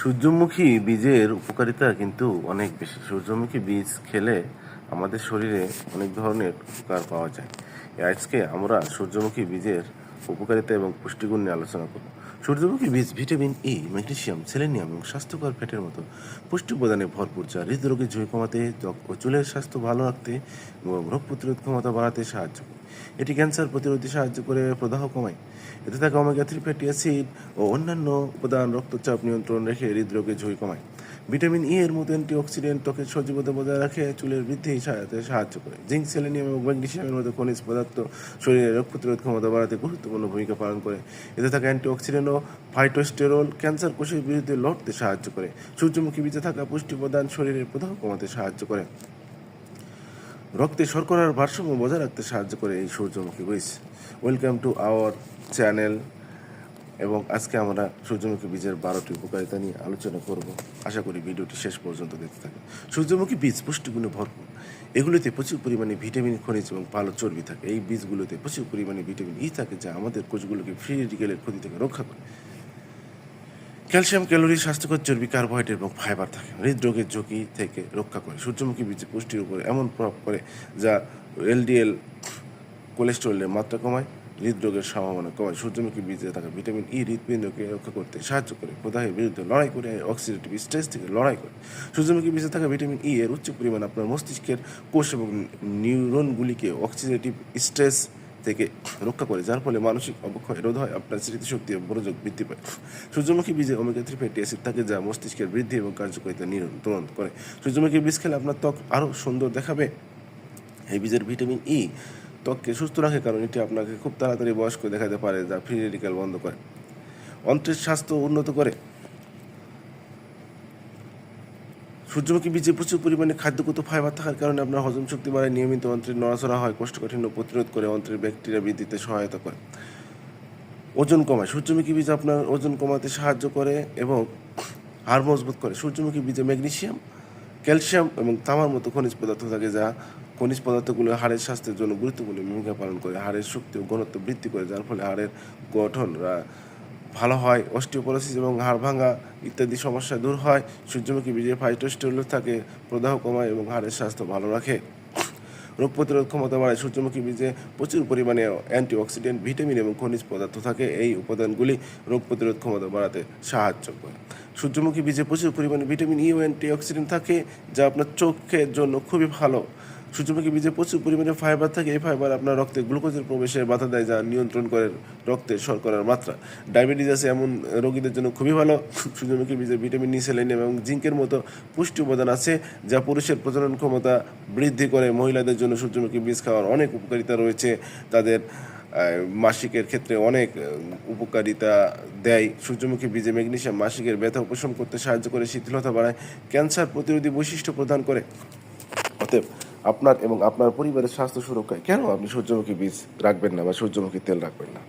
সূর্যমুখী বীজের উপকারিতা কিন্তু অনেক বেশি। সূর্যমুখী বীজ খেলে আমাদের শরীরে অনেক ধরনের উপকার পাওয়া যায়। আজকে আমরা সূর্যমুখী বীজের উপকারিতা এবং পুষ্টিগুণ নিয়ে আলোচনা করব। সূর্যমুখী বীজ ভিটামিন ই ম্যাগনেসিয়াম, সেলেনিয়াম এবং স্বাস্থ্যকর ফ্যাটের মতো পুষ্টি উপাদানে ভরপুর, যা হৃদরোগের ঝুঁকি কমাতে ত্বক ও চুলের স্বাস্থ্য ভালো রাখতে এবং রোগ প্রতিরোধ ক্ষমতা বাড়াতে সাহায্য করে। এটি ক্যান্সার প্রতিরোধে সাহায্য করে প্রদাহ কমায়। এতে থাকে ওমেগা থ্রি ফ্যাটি অ্যাসিড ও অন্যান্য উপাদান রক্তচাপ নিয়ন্ত্রণ রেখে হৃদরোগের ঝুঁকি কমায়। ভিটামিন ই এর মতো অ্যান্টিঅক্সিডেন্ট ত্বকের সজীবতা বজায় রাখে, চুলের বৃদ্ধি সহায়তায় সাহায্য করে। জিঙ্ক, সেলেনিয়াম এবং ম্যাগনেসিয়ামের মতো খনিজ পদার্থ শরীরের রোগ প্রতিরোধ ক্ষমতা বাড়াতে গুরুত্বপূর্ণ ভূমিকা পালন করে। এতে থাকা অ্যান্টিঅক্সিডেন্ট ও ফাইটোস্টেরল ক্যান্সার কোষের বিরুদ্ধে লড়তে সাহায্য করে। সূর্যমুখী বীজে থাকা পুষ্টি প্রদান শরীরের প্রদাহ কমাতে সাহায্য করে। রক্তে শর্করার ভারসাম্য বজায় রাখতে সাহায্য করে এই সূর্যমুখী বীজ। ওয়েলকাম টু আওয়ার চ্যানেল এবং আজকে আমরা সূর্যমুখী বীজের বারোটি উপকারিতা নিয়ে আলোচনা করব। আশা করি ভিডিওটি শেষ পর্যন্ত দেখতে থাকুন। সূর্যমুখী বীজ পুষ্টিগুণে ভরপুর। এগুলোতে প্রচুর পরিমাণে ভিটামিন, খনিজ এবং ভালো চর্বি থাকে। এই বীজগুলোতে প্রচুর পরিমাণে ভিটামিন ই থাকে যা আমাদের কোষগুলোকে ফ্রি রেডিকেলের ক্ষতি থেকে রক্ষা করে। ক্যালসিয়াম, ক্যালোরি, স্বাস্থ্যকর চর্বি, কার্বোহাইড্রেট এবং ফাইবার থাকে। হৃদরোগের ঝুঁকি থেকে রক্ষা করে। সূর্যমুখী বীজে পুষ্টির উপরে এমন প্রভাব করে যা এলডিএল কোলেস্টেরলের মাত্রা কমায়, হৃদরোগের সম্ভাবনা কমায়। সূর্যমুখী বীজে থাকা ভিটামিন ই হৃদপিণ্ডকে রক্ষা করতে সাহায্য করে। প্রদাহের বিরুদ্ধে লড়াই করে, অক্সিডেটিভ স্ট্রেস থেকে লড়াই করে। সূর্যমুখী বীজে থাকা ভিটামিন ই এর উচ্চ পরিমাণ আপনার মস্তিষ্কের কোষ এবং নিউরনগুলিকে অক্সিডেটিভ স্ট্রেস থেকে রক্ষা করে, যার ফলে মানসিক অবক্ষয়, রোধ হয়, আপনার স্মৃতিশক্তি এবং মনোযোগ বৃদ্ধি পায়। সূর্যমুখী বীজে ওমেগা থ্রি ফ্যাটি অ্যাসিড থাকে যা মস্তিষ্কের বৃদ্ধি এবং কার্যকারিতা নিয়ন্ত্রণ করে। সূর্যমুখী বীজ খেলে আপনার ত্বক আরও সুন্দর দেখাবে। এই বীজের ভিটামিন ই ত্বককে সুস্থ রাখে কারণ এটি আপনাকে খুব তাড়াতাড়ি বয়স্ক দেখাতে পারে, যা ফ্রি রেডিক্যাল বন্ধ করে। অন্ত্রের স্বাস্থ্য উন্নত করে। সূর্যমুখী বীজে প্রচুর পরিমাণে খাদ্যগত ফাইবার থাকার কারণে আপনার হজম শক্তি বাড়ায়। নিয়মিত অন্ত্রের নড়াচড়া হয়, কোষ্ঠকাঠিন্য প্রতিরোধ করে অন্ত্রের ব্যাকটেরিয়া বৃদ্ধিতে সহায়তা করে। ওজন কমায়। সূর্যমুখী বীজ আপনার ওজন কমাতে সাহায্য করে এবং হাড় মজবুত করে। সূর্যমুখী বীজে ম্যাগনেসিয়াম, ক্যালসিয়াম এবং তামার মতো খনিজ পদার্থ থাকে যা খনিজ পদার্থগুলো হাড়ের স্বাস্থ্যের জন্য গুরুত্বপূর্ণ ভূমিকা পালন করে। হাড়ের শক্তি ও ঘনত্ব বৃদ্ধি করে, যার ফলে হাড়ের গঠন ভালো হয় অস্টিওপোরোসিস এবং হাড় ভাঙা ইত্যাদি সমস্যা দূর হয়, সূর্যমুখী বীজে ফাইটোস্টেরল থাকে, প্রদাহ কমায় এবং হাড়ের স্বাস্থ্য ভালো রাখে। রোগ প্রতিরোধ ক্ষমতা বাড়ায়, সূর্যমুখী বীজে প্রচুর পরিমাণে অ্যান্টিঅক্সিডেন্ট, ভিটামিন এবং খনিজ পদার্থ থাকে। এই উপাদানগুলি রোগ প্রতিরোধ ক্ষমতা বাড়াতে সাহায্য করে। সূর্যমুখী বীজে প্রচুর পরিমাণে ভিটামিন ই ও অ্যান্টিঅক্সিডেন্ট থাকে, যা আপনার চোখের জন্য খুবই ভালো। সূর্যমুখী বীজে প্রচুর পরিমাণে ফাইবার থাকে। এই ফাইবার আপনার রক্তে গ্লুকোজের প্রবেশে বাধা দেয়, যা নিয়ন্ত্রণ করে রক্তের শর্করার মাত্রা। ডায়াবেটিস আছে এমন রোগীদের জন্য খুবই ভালো। সূর্যমুখী বীজে ভিটামিন ই সেলেনিয়াম এবং জিঙ্কের মতো পুষ্টি উপাদান আছে, যা পুরুষের প্রজনন ক্ষমতা বৃদ্ধি করে। মহিলাদের জন্য সূর্যমুখী বীজ খাওয়ার অনেক উপকারিতা রয়েছে। তাদের মাসিকের ক্ষেত্রে অনেক উপকারিতা দেয়। সূর্যমুখী বীজে ম্যাগনেশিয়াম মাসিকের ব্যথা উপশম করতে সাহায্য করে, শিথিলতা বাড়ায়, ক্যান্সার প্রতিরোধী বৈশিষ্ট্য প্রদান করে। অতএব আপনার এবং আপনার পরিবারের স্বাস্থ্য সুরক্ষায় কেন আপনি সূর্যমুখী বীজ রাখবেন না বা সূর্যমুখী তেল রাখবেন না?